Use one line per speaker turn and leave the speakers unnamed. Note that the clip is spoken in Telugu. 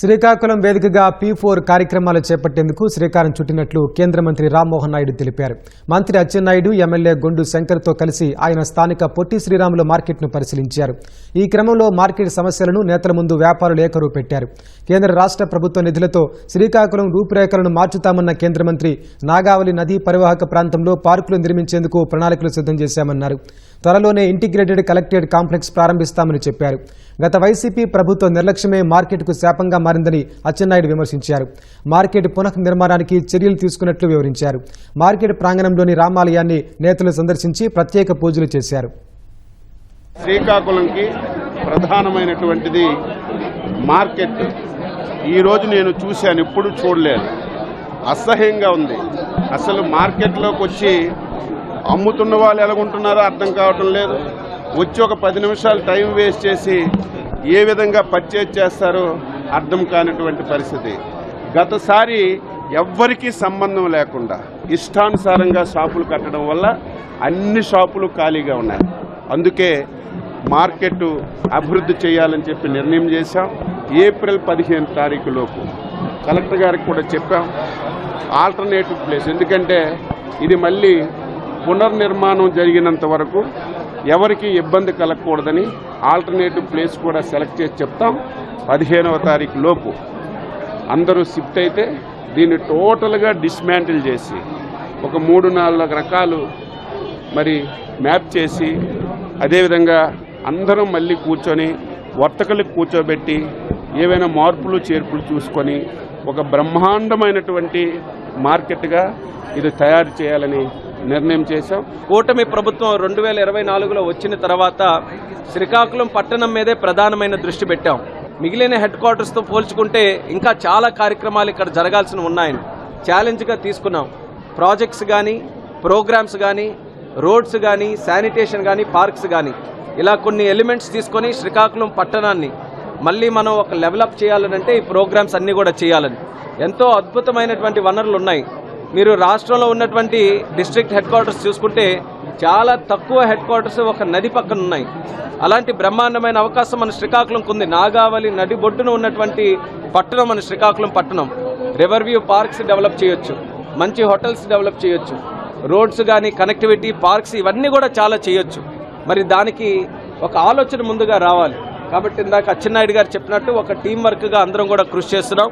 శ్రీకాకుళం వేదికగా పీ ఫోర్ కార్యక్రమాలు చేపట్టేందుకు శ్రీకారం చుట్టినట్లు కేంద్ర మంత్రి రామ్మోహన్ నాయుడు తెలిపారు. మంత్రి అచ్చెన్నాయుడు ఎమ్మెల్యే గొండు శంకర్తో కలిసి ఆయన స్థానిక పొట్టి శ్రీరాములు మార్కెట్ను పరిశీలించారు. ఈ క్రమంలో మార్కెట్ సమస్యలను నేతల ముందు వ్యాపారులు ఏకరువు పెట్టారు కేంద్ర రాష్ట్ర ప్రభుత్వ నిధులతో శ్రీకాకుళం రూపురేఖలను మార్చుతామన్న కేంద్ర మంత్రి నాగావళి నదీ పరివాహక ప్రాంతంలో పార్కులు నిర్మించేందుకు ప్రణాళికలు సిద్ధం చేశామన్నారు. త్వరలోనే ఇంటిగ్రేటెడ్ కలెక్టరేట్ కాంప్లెక్స్ ప్రారంభిస్తామని చెప్పారు. గత వైసీపీ ప్రభుత్వ నిర్లక్ష్యమే మార్కెట్కు శాపంగా మారిందని అచ్చెన్నాయుడు విమర్శించారు. మార్కెట్ పునఃనిర్మాణానికి చర్యలు తీసుకున్నట్లు వివరించారు. మార్కెట్ ప్రాంగణంలోని రామాలయాన్ని నేతలు సందర్శించి ప్రత్యేక పూజలు చేశారు.
శ్రీకాకుళంకి ప్రధానమైనటువంటిది మార్కెట్. ఈరోజు నేను చూశాను ఎప్పుడు చూడలేదు. అసహ్యంగా ఉంది. అసలు మార్కెట్లోకి వచ్చి అమ్ముతున్న వాళ్ళు ఎలాగుంటున్నారో అర్థం కావటం లేదు. వచ్చి ఒక పది నిమిషాలు టైం వేస్ట్ చేసి ఏ విధంగా పర్చేజ్ చేస్తారో అర్థం కానటువంటి పరిస్థితి. గతసారి ఎవ్వరికీ సంబంధం లేకుండా ఇష్టానుసారంగా షాపులు కట్టడం వల్ల అన్ని షాపులు ఖాళీగా ఉన్నాయి. అందుకే మార్కెట్ అభివృద్ధి చేయాలని చెప్పి నిర్ణయం చేశాం. ఏప్రిల్ పదిహేను తారీఖులోపు కలెక్టర్ గారికి కూడా చెప్పాం ఆల్టర్నేటివ్ ప్లేస్. ఎందుకంటే ఇది మళ్ళీ పునర్నిర్మాణం జరిగినంత వరకు ఎవరికి ఇబ్బంది కలగకూడదని ఆల్టర్నేటివ్ ప్లేస్ కూడా సెలెక్ట్ చేసి చెప్తాం. పదిహేనవ తారీఖు లోపు అందరూ షిఫ్ట్ అయితే దీన్ని టోటల్గా డిస్మాంటిల్ చేసి ఒక మూడు నాలుగు రకాలు మరి మ్యాప్ చేసి అదేవిధంగా అందరం మళ్ళీ కూర్చొని వర్తకలకు కూర్చోబెట్టి ఏవైనా మార్పులు చేర్పులు చూసుకొని ఒక బ్రహ్మాండమైనటువంటి మార్కెట్గా ఇది తయారు చేయాలని నిర్ణయం చేశాం.
కూటమి ప్రభుత్వం రెండు వేల ఇరవై నాలుగులో వచ్చిన తర్వాత శ్రీకాకుళం పట్టణం మీదే ప్రధానమైన దృష్టి పెట్టాం. మిగిలిన హెడ్ క్వార్టర్స్తో పోల్చుకుంటే ఇంకా చాలా కార్యక్రమాలు ఇక్కడ జరగాల్సిన ఉన్నాయని ఛాలెంజ్గా తీసుకున్నాం. ప్రాజెక్ట్స్ కానీ ప్రోగ్రామ్స్ కానీ రోడ్స్ కానీ శానిటేషన్ కానీ పార్క్స్ కానీ ఇలా కొన్ని ఎలిమెంట్స్ తీసుకొని శ్రీకాకుళం పట్టణాన్ని మళ్ళీ మనం ఒక లెవలప్ చేయాలనంటే ఈ ప్రోగ్రామ్స్ అన్నీ కూడా చేయాలని. ఎంతో అద్భుతమైనటువంటి వనరులు ఉన్నాయి మీరు రాష్ట్రంలో ఉన్నటువంటి డిస్ట్రిక్ట్ హెడ్ క్వార్టర్స్ చూసుకుంటే చాలా తక్కువ హెడ్ క్వార్టర్స్ ఒక నది పక్కన ఉన్నాయి. అలాంటి బ్రహ్మాండమైన అవకాశం మన శ్రీకాకుళంకు ఉంది నాగావళి నది బొడ్డున ఉన్నటువంటి పట్టణం మన శ్రీకాకుళం పట్టణం. రివర్ వ్యూ పార్క్స్ డెవలప్ చేయొచ్చు. మంచి హోటల్స్ డెవలప్ చేయొచ్చు. రోడ్స్ కానీ కనెక్టివిటీ పార్క్స్ ఇవన్నీ కూడా చాలా చేయొచ్చు. మరి దానికి ఒక ఆలోచన ముందుగా రావాలి. కాబట్టి ఇందాక అచ్చెన్నాయుడు గారు చెప్పినట్టు ఒక టీం వర్క్గా అందరం కూడా కృషి చేస్తున్నాం.